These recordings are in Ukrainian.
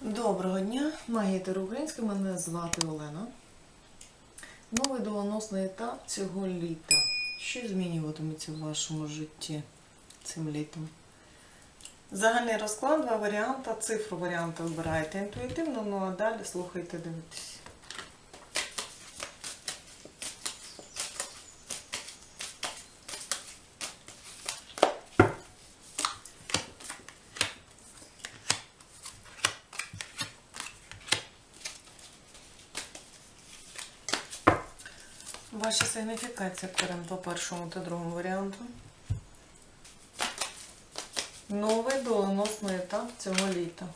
Доброго дня, магія Українська, мене звати Олена. Новий доленосний етап цього літа. Що змінюватиметься в вашому житті цим літом? Загальний розклад, два варіанти, цифру варіанти обираєте інтуїтивно, ну а далі слухайте, дивитесь. Ваша сигніфікація Карен по першому та другому варіанту. Новий доленосний етап цього літа.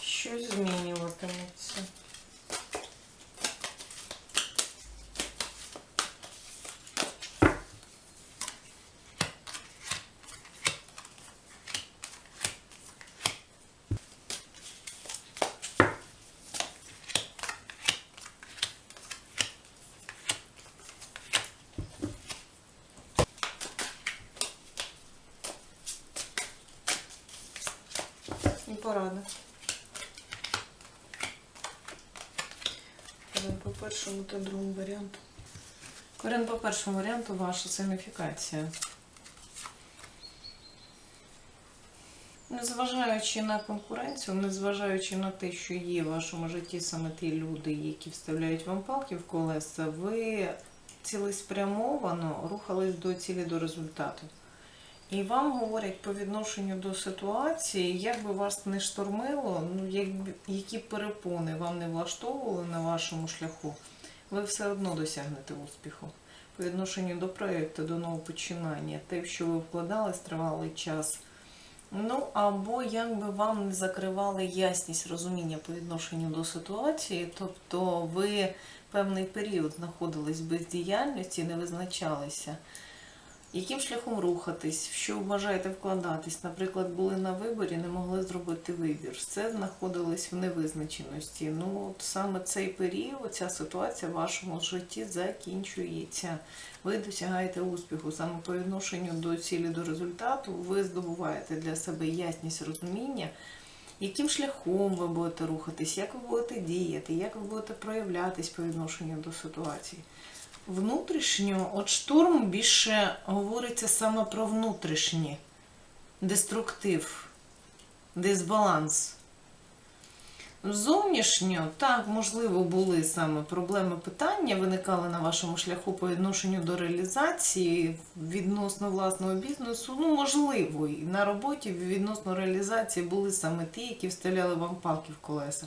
Щось змінюватиметься. І порада. Корен по першому та другому варіанту. Корен по першому варіанту ваша сигніфікація. Незважаючи на конкуренцію, незважаючи на те, що є в вашому житті саме ті люди, які вставляють вам палки в колеса, ви цілеспрямовано рухались до цілі до результату. І вам говорять по відношенню до ситуації, як би вас не штормило, ну якби які перепони вам не влаштовували на вашому шляху, ви все одно досягнете успіху. По відношенню до проєкту, до нового починання, те, що ви вкладались тривалий час. Ну, або як би вам не закривали ясність розуміння по відношенню до ситуації, тобто ви певний період знаходились без діяльності, не визначалися яким шляхом рухатись, в що бажаєте вкладатись. Наприклад, були на виборі, не могли зробити вибір. Все знаходились в невизначеності. Ну, от саме цей період, ця ситуація в вашому житті закінчується. Ви досягаєте успіху саме по відношенню до цілі, до результату. Ви здобуваєте для себе ясність розуміння. Яким шляхом ви будете рухатись, як ви будете діяти, як ви будете проявлятись по відношенню до ситуації? Внутрішньо, от штурм більше говориться саме про внутрішнє, деструктив, дисбаланс. Зовнішньо, так, можливо, були саме проблеми питання, виникали на вашому шляху по відношенню до реалізації відносно власного бізнесу. Ну, можливо, і на роботі відносно реалізації були саме ті, які вставляли вам палки в колеса.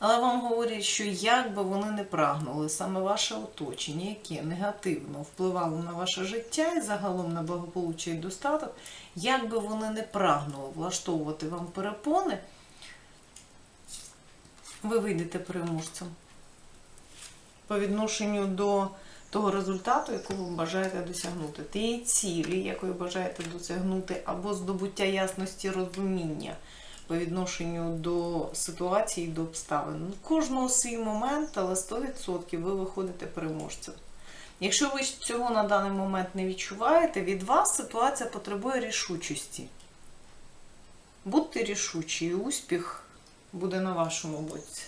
Але вам говорять, що як би вони не прагнули, саме ваше оточення, яке негативно впливало на ваше життя і загалом на благополуччя і достаток, як би вони не прагнули влаштовувати вам перепони, ви вийдете переможцем по відношенню до того результату, якого ви бажаєте досягнути, тієї цілі, якої бажаєте досягнути, або здобуття ясності розуміння по відношенню до ситуації, до обставин. Ну, Кожного свій момент, але 100% ви виходите переможцем. Якщо ви цього на даний момент не відчуваєте, від вас ситуація потребує рішучості. Будьте рішучі, і успіх буде на вашому боці.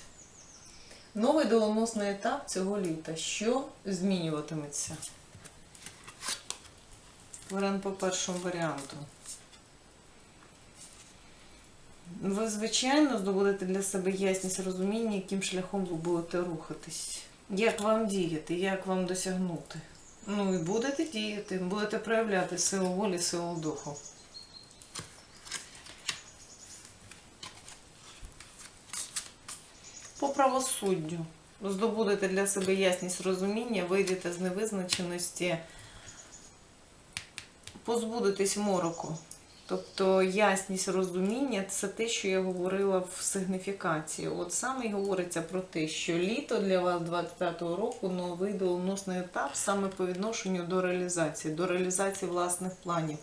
Новий доленосний етап цього літа. Що змінюватиметься? Варіант по першому варіанту. Ви, звичайно, здобудете для себе ясність розуміння, яким шляхом ви будете рухатись. Як вам діяти, як вам досягнути. Ну і будете діяти, будете проявляти силу волі, силу духу. По правосуддю. Здобудете для себе ясність розуміння, вийдете з невизначеності, позбудетесь мороку. Тобто ясність розуміння це те, що я говорила в сигніфікації. От саме й говориться про те, що літо для вас 25-го року новий доленосний етап саме по відношенню до реалізації, до реалізації власних планів,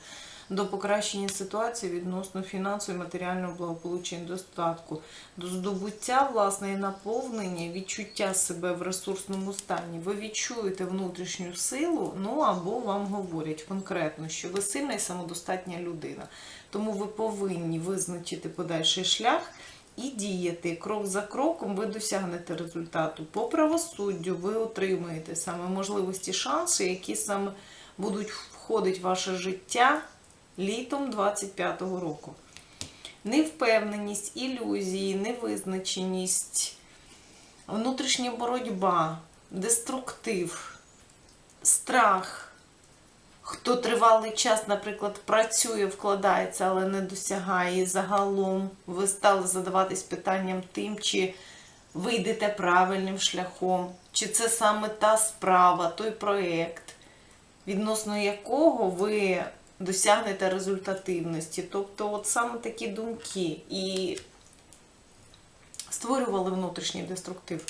до покращення ситуації відносно фінансового і матеріального благополуччя і достатку, до здобуття власне наповнення, відчуття себе в ресурсному стані. Ви відчуєте внутрішню силу, ну або вам говорять конкретно, що ви сильна і самодостатня людина. Тому ви повинні визначити подальший шлях і діяти. Крок за кроком ви досягнете результату. По правосуддю ви отримаєте саме можливості, шанси, які саме будуть входити в ваше життя літом 25-го року. Невпевненість, ілюзії, невизначеність, внутрішня боротьба, деструктив, страх. Хто тривалий час, наприклад, працює, вкладається, але не досягає. Загалом ви стали задаватись питанням тим, чи ви йдете правильним шляхом, чи це саме та справа, той проєкт, відносно якого ви досягнете результативності. Тобто, от саме такі думки і створювали внутрішній деструктив.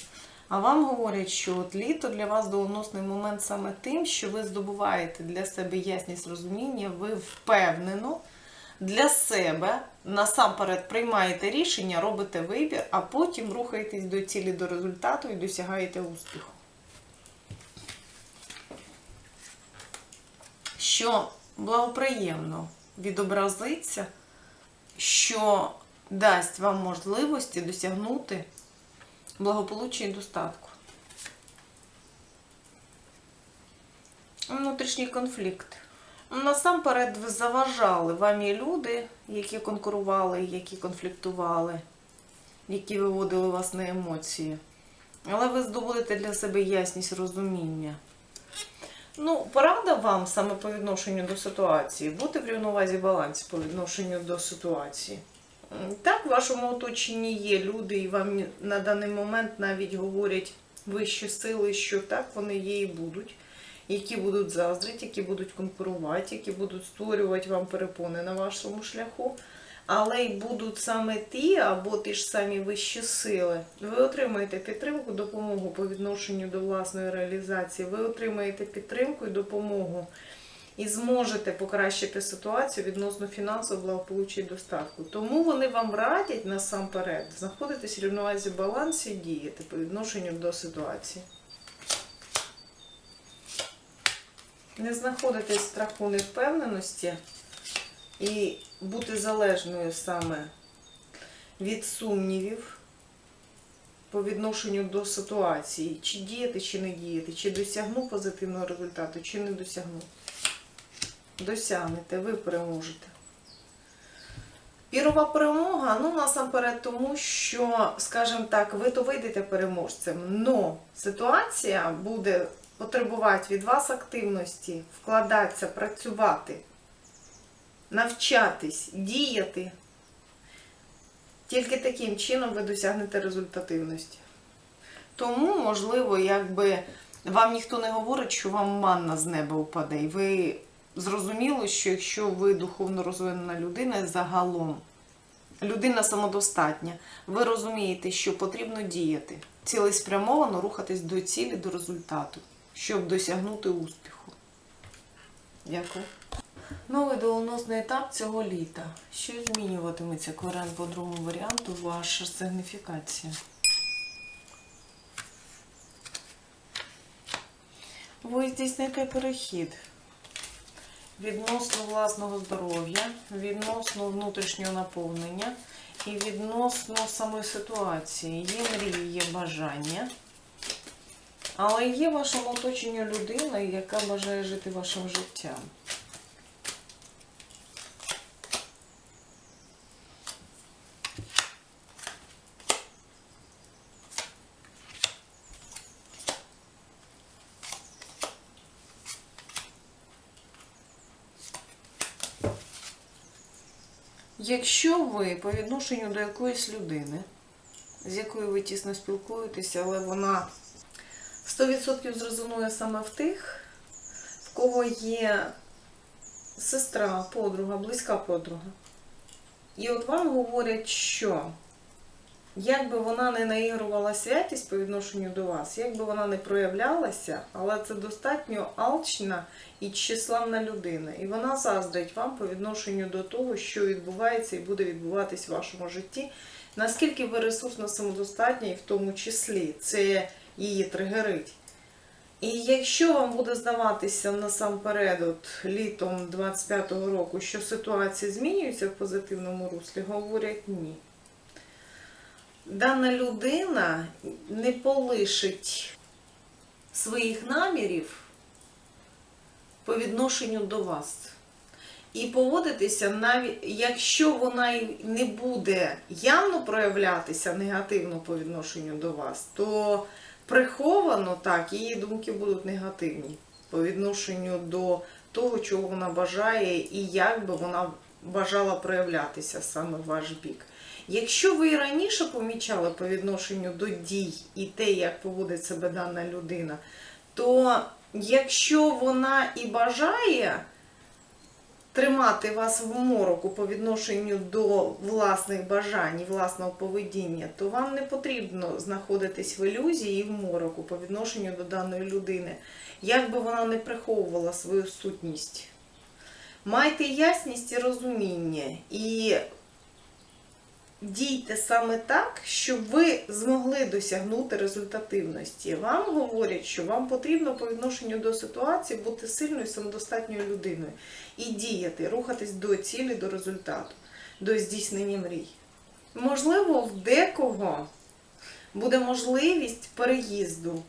А вам говорять, що от літо для вас доленосний момент саме тим, що ви здобуваєте для себе ясність розуміння, ви впевнено для себе насамперед приймаєте рішення, робите вибір, а потім рухаєтесь до цілі, до результату і досягаєте успіху. Що благоприємно відобразиться, що дасть вам можливості досягнути благополуччя і достатку. Внутрішній конфлікт. Насамперед заважали вам і люди, які конкурували, які конфліктували, які виводили вас на емоції. Але ви здобудете для себе ясність розуміння. Ну, порада вам саме по відношенню до ситуації, бути в рівновазі балансі по відношенню до ситуації. Так, в вашому оточенні є люди, і вам на даний момент навіть говорять вищі сили, що так вони є і будуть, які будуть заздрити, які будуть конкурувати, які будуть створювати вам перепони на вашому шляху. Але й будуть саме ті або ті ж самі вищі сили. Ви отримаєте підтримку, допомогу по відношенню до власної реалізації. Ви отримаєте підтримку і допомогу і зможете покращити ситуацію відносно фінансового благополуччя і достатку. Тому вони вам радять насамперед знаходитись в рівновазі балансі і діяти по відношенню до ситуації. Не знаходитись страху невпевненості і бути залежною саме від сумнівів по відношенню до ситуації, чи діяти, чи не діяти, чи досягну позитивного результату, чи не досягну. Досягнете, ви переможете. Вірова перемога, ну насамперед тому, що, скажімо так, ви то вийдете переможцем, але ситуація буде потребувати від вас активності, вкладатися, працювати, навчатись, діяти. Тільки таким чином ви досягнете результативності. Тому, можливо, якби вам ніхто не говорить, що вам манна з неба впаде. І ви зрозуміли, що якщо ви духовно розвинена людина загалом, людина самодостатня, ви розумієте, що потрібно діяти, цілеспрямовано рухатись до цілі, до результату, щоб досягнути успіху. Дякую. Новий доленосний етап цього літа. Що змінюватиметься варіант по другому варіанту, ваша сигніфікація? Ви здійсните перехід відносно власного здоров'я, відносно внутрішнього наповнення і відносно самої ситуації. Є мрії, є бажання. Але є в вашому оточенні людина, яка бажає жити вашим життям. Якщо ви по відношенню до якоїсь людини, з якою ви тісно спілкуєтеся, але вона 100% зрезонує саме в тих, в кого є сестра, подруга, близька подруга. І от вам говорять, що як би вона не наігрувала святість по відношенню до вас, як би вона не проявлялася, але це достатньо алчна і тщеславна людина. І вона заздрить вам по відношенню до того, що відбувається і буде відбуватись в вашому житті. Наскільки ви ресурсно самодостатні, і в тому числі це її тригерить. І якщо вам буде здаватися насамперед, от літом 25-го року, що ситуація змінюється в позитивному руслі, говорять ні. Дана людина не полишить своїх намірів по відношенню до вас. І поводитися, навіть якщо вона не буде явно проявлятися негативно по відношенню до вас, то приховано так, її думки будуть негативні по відношенню до того, чого вона бажає, і як би вона бажала проявлятися саме в ваш бік. Якщо ви і раніше помічали по відношенню до дій і те, як поводить себе дана людина, то якщо вона і бажає тримати вас в мороку по відношенню до власних бажань і власного поведіння, то вам не потрібно знаходитись в ілюзії і в мороку по відношенню до даної людини, як би вона не приховувала свою сутність. Майте ясність і розуміння і дійте саме так, щоб ви змогли досягнути результативності. Вам говорять, що вам потрібно по відношенню до ситуації бути сильною самодостатньою людиною і діяти, рухатись до цілі, до результату, до здійснення мрій. Можливо, в декого буде можливість переїзду.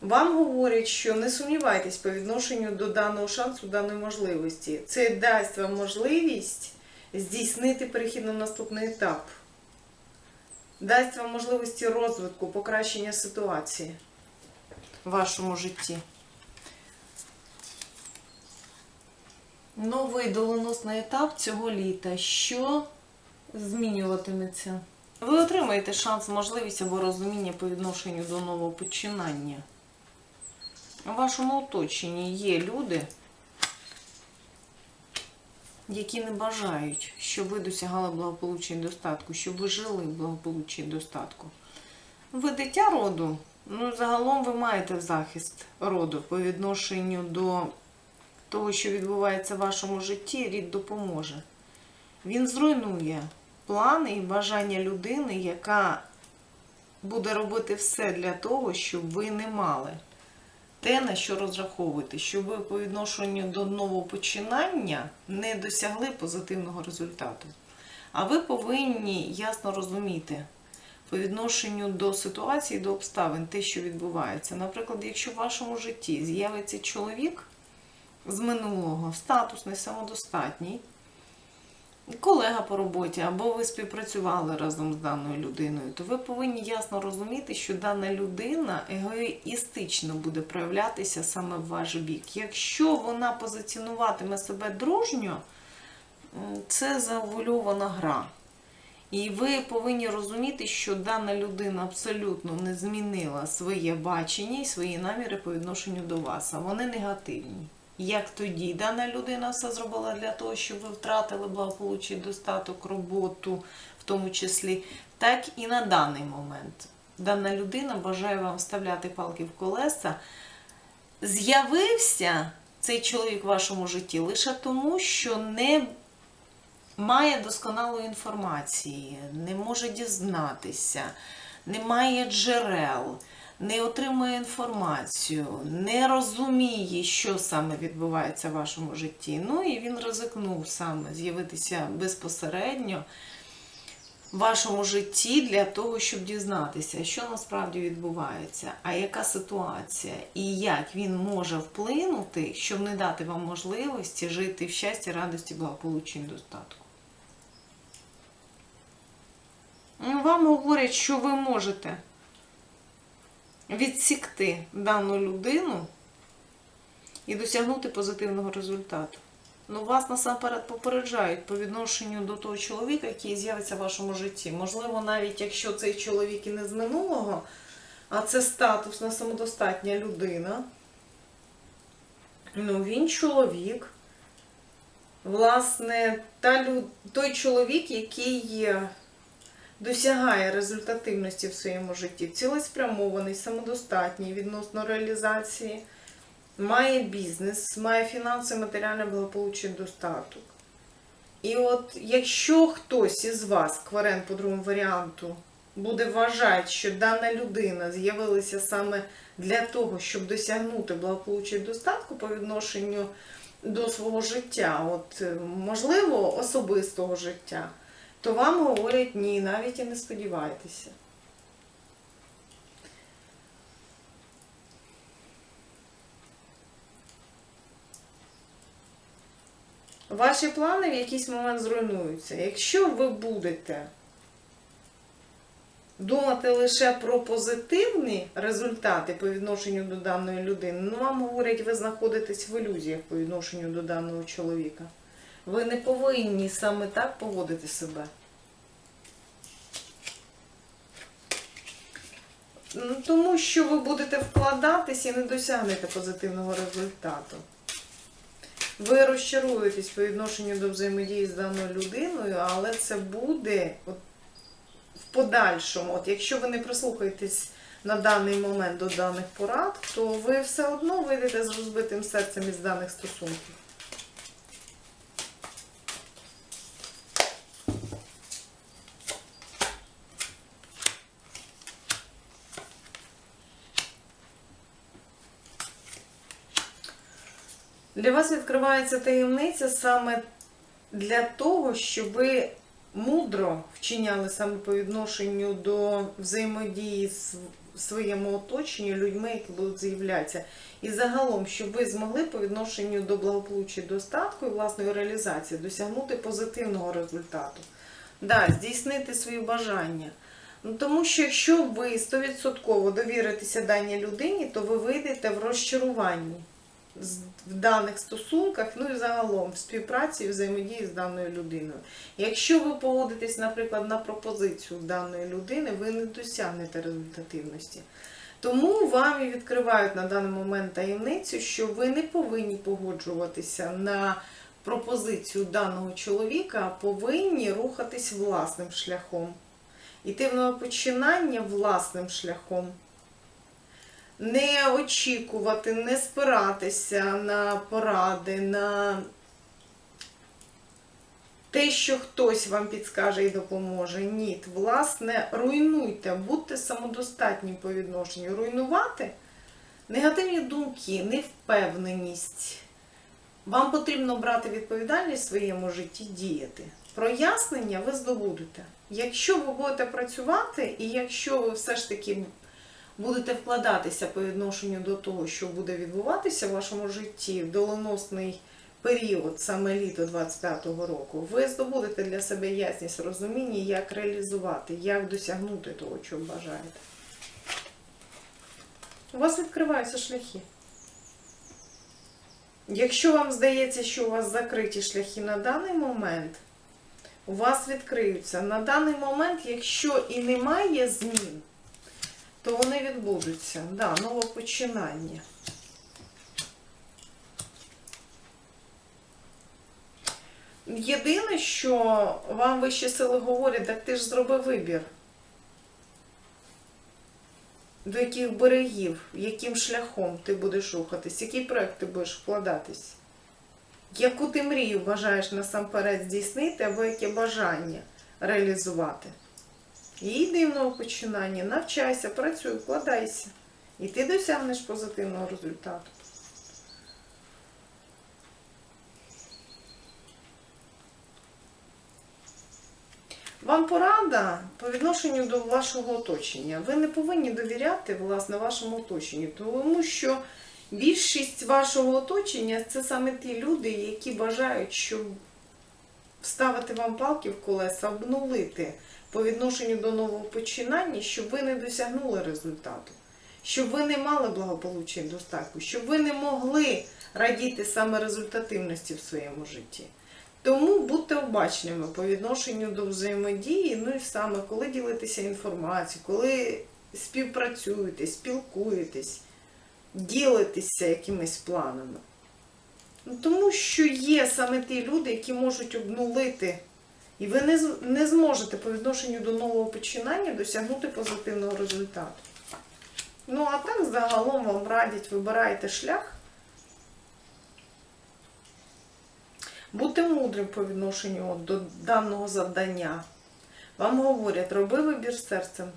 Вам говорять, що не сумнівайтесь по відношенню до даного шансу, даної можливості. Це дасть вам можливість здійснити перехід на наступний етап. Дасть вам можливості розвитку, покращення ситуації в вашому житті. Новий доленосний етап цього літа. Що змінюватиметься? Ви отримаєте шанс, можливість або розуміння по відношенню до нового починання. У вашому оточенні є люди, які не бажають, щоб ви досягали благополуччя і достатку, щоб ви жили в благополуччі і достатку. Ви дитя роду, ну загалом ви маєте захист роду по відношенню до того, що відбувається в вашому житті, рід допоможе. Він зруйнує плани і бажання людини, яка буде робити все для того, щоб ви не мали те, на що розраховуєте, щоб ви по відношенню до нового починання не досягли позитивного результату. А ви повинні ясно розуміти по відношенню до ситуації, до обставин, те, що відбувається. Наприклад, якщо в вашому житті з'явиться чоловік з минулого, статусний, самодостатній, колега по роботі, або ви співпрацювали разом з даною людиною, то ви повинні ясно розуміти, що дана людина егоїстично буде проявлятися саме в ваш бік. Якщо вона позиціонуватиме себе дружньо, це завуальована гра. І ви повинні розуміти, що дана людина абсолютно не змінила своє бачення і свої наміри по відношенню до вас, а вони негативні. Як тоді дана людина все зробила для того, щоб ви втратили благополуччя, достаток, роботу, в тому числі, так і на даний момент. Дана людина бажає вам вставляти палки в колеса. З'явився цей чоловік в вашому житті лише тому, що не має досконалої інформації, не може дізнатися, не має джерел, не отримує інформацію, не розуміє, що саме відбувається в вашому житті. Ну і він ризикнув саме з'явитися безпосередньо в вашому житті для того, щоб дізнатися, що насправді відбувається, а яка ситуація, і як він може вплинути, щоб не дати вам можливості жити в щасті, радості, благополуччі і достатку. Ну, Вам говорять, що ви можете відсікти дану людину і досягнути позитивного результату. Ну, вас насамперед попереджають по відношенню до того чоловіка, який з'явиться в вашому житті. Можливо, навіть якщо цей чоловік і не з минулого, а це статусна самодостатня людина. Ну, він чоловік. Власне, та, той чоловік, який досягає результативності в своєму житті, цілеспрямований, самодостатній відносно реалізації, має бізнес, має фінансове, матеріальне благополуччя, достаток. І от якщо хтось із вас, кварен по другому варіанту, буде вважати, що дана людина з'явилася саме для того, щоб досягнути благополуччя достатку по відношенню до свого життя, от е, можливо, особистого життя, то вам говорять ні, навіть і не сподівайтеся. Ваші плани в якийсь момент зруйнуються. Якщо ви будете думати лише про позитивні результати по відношенню до даної людини, ну вам говорять, ви знаходитесь в ілюзіях по відношенню до даного чоловіка. Ви не повинні саме так поводити себе. Ну, Тому що ви будете вкладатись і не досягнете позитивного результату. Ви розчаруєтесь по відношенню до взаємодії з даною людиною, але це буде от, в подальшому. От якщо ви не прислухаєтесь на даний момент до даних порад, то ви все одно вийдете з розбитим серцем із даних стосунків. Для вас відкривається таємниця саме для того, щоб ви мудро вчиняли саме по відношенню до взаємодії з своєму оточенні людьми, які будуть з'являтися. І загалом, щоб ви змогли по відношенню до благополуччя достатку і власної реалізації досягнути позитивного результату. Да, здійснити свої бажання. Ну, тому що якщо ви 100% довіритеся даній людині, то ви вийдете в розчаруванні в даних стосунках, ну і загалом в співпраці і взаємодії з даною людиною. Якщо ви погодитесь, наприклад, на пропозицію даної людини, ви не досягнете результативності. Тому вам і відкривають на даний момент таємницю, що ви не повинні погоджуватися на пропозицію даного чоловіка, а повинні рухатись власним шляхом. Іти в нове починання власним шляхом не очікувати, не спиратися на поради, на те, що хтось вам підскаже і допоможе. Ні, власне, руйнуйте, будьте самодостатні по відношенню. Руйнувати негативні думки, невпевненість. Вам потрібно брати відповідальність в своєму житті, діяти. Прояснення ви здобудете. Якщо ви будете працювати, і якщо ви все ж таки будете вкладатися по відношенню до того, що буде відбуватися в вашому житті в доленосний період, саме літо 25-го року, ви здобудете для себе ясність розуміння, як реалізувати, як досягнути того, чого бажаєте. У вас відкриваються шляхи. Якщо вам здається, що у вас закриті шляхи на даний момент, у вас відкриються. На даний момент, якщо і немає змін, то вони відбудуться. Да, нове починання. Єдине, що вам вищі сили говорять, так ти ж зроби вибір. До яких берегів, яким шляхом ти будеш рухатись, який проект ти будеш вкладатись? Яку ти мрію бажаєш насамперед здійснити, або яке бажання реалізувати? І нове починання, навчайся, працюй, вкладайся. І ти досягнеш позитивного результату. Вам порада по відношенню до вашого оточення. Ви не повинні довіряти власне вашому оточенню, тому що більшість вашого оточення це саме ті люди, які бажають, щоб вставити вам палки в колеса, обнулити по відношенню до нового починання, щоб ви не досягнули результату, щоб ви не мали благополуччя і достатку, щоб ви не могли радіти саме результативності в своєму житті. Тому будьте обачними по відношенню до взаємодії, ну і саме коли ділитеся інформацією, коли співпрацюєте, спілкуєтесь, ділитеся якимись планами. Тому що є саме ті люди, які можуть обнулити І ви не, не зможете по відношенню до нового починання досягнути позитивного результату. Ну, а так загалом вам радять, вибирайте шлях. Будьте мудрим по відношенню до даного завдання. Вам говорять, роби вибір серцем,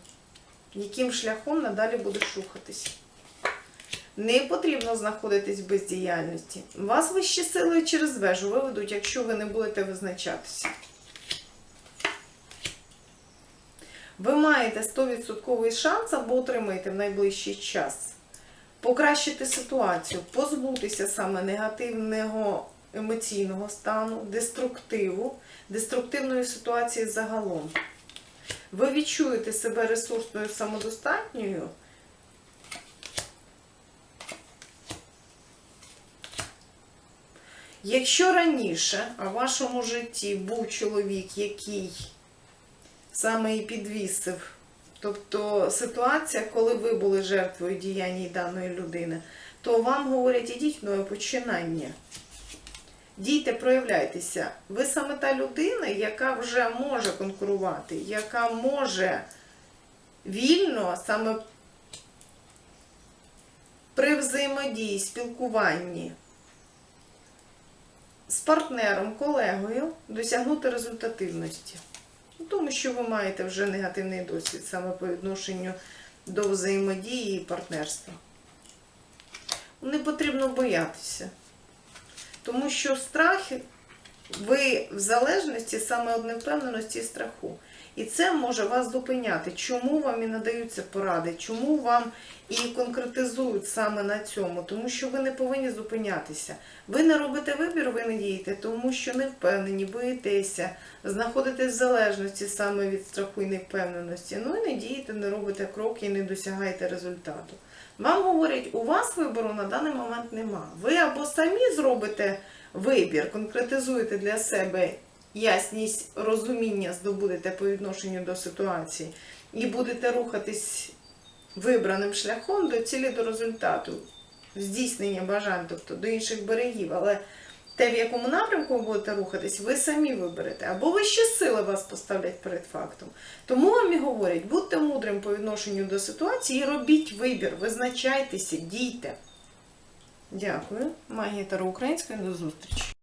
яким шляхом надалі будеш рухатись. Не потрібно знаходитись в бездіяльності. Вас вищі сили через вежу виведуть, якщо ви не будете визначатися. Ви маєте 100% шанс або отримаєте в найближчий час покращити ситуацію, позбутися саме негативного емоційного стану, деструктиву, деструктивної ситуації загалом. Ви відчуєте себе ресурсною самодостатньою. Якщо раніше в вашому житті був чоловік, який саме і підвісив, тобто ситуація, коли ви були жертвою діяння даної людини, то вам говорять, ідіть нове починання. Дійте, проявляйтеся. Ви саме та людина, яка вже може конкурувати, яка може вільно саме при взаємодії, спілкуванні з партнером, колегою досягнути результативності. Ну, Тому що ви маєте вже негативний досвід саме по відношенню до взаємодії і партнерства. Не потрібно боятися. Тому що страх, ви в залежності саме одневпевненості невпевненості і страху. І це може вас зупиняти. Чому вам і надаються поради, чому вам і конкретизують саме на цьому? Тому що ви не повинні зупинятися. Ви не робите вибір, ви не дієте, тому що не впевнені, боїтеся, знаходитесь в залежності саме від страху і невпевненості. Ну і не дієте, не робите кроки і не досягаєте результату. Вам говорять, у вас вибору на даний момент нема. Ви або самі зробите вибір, конкретизуєте для себе ясність розуміння, здобудете по відношенню до ситуації, і будете рухатись вибраним шляхом до цілі до результату, здійснення бажань, тобто до інших берегів. Але те, в якому напрямку ви будете рухатись, ви самі виберете. Або вищі сили вас поставлять перед фактом. Тому вам і говорять, будьте мудрим по відношенню до ситуації і робіть вибір, визначайтеся, дійте. Дякую. Магія Таро Української. До зустрічі.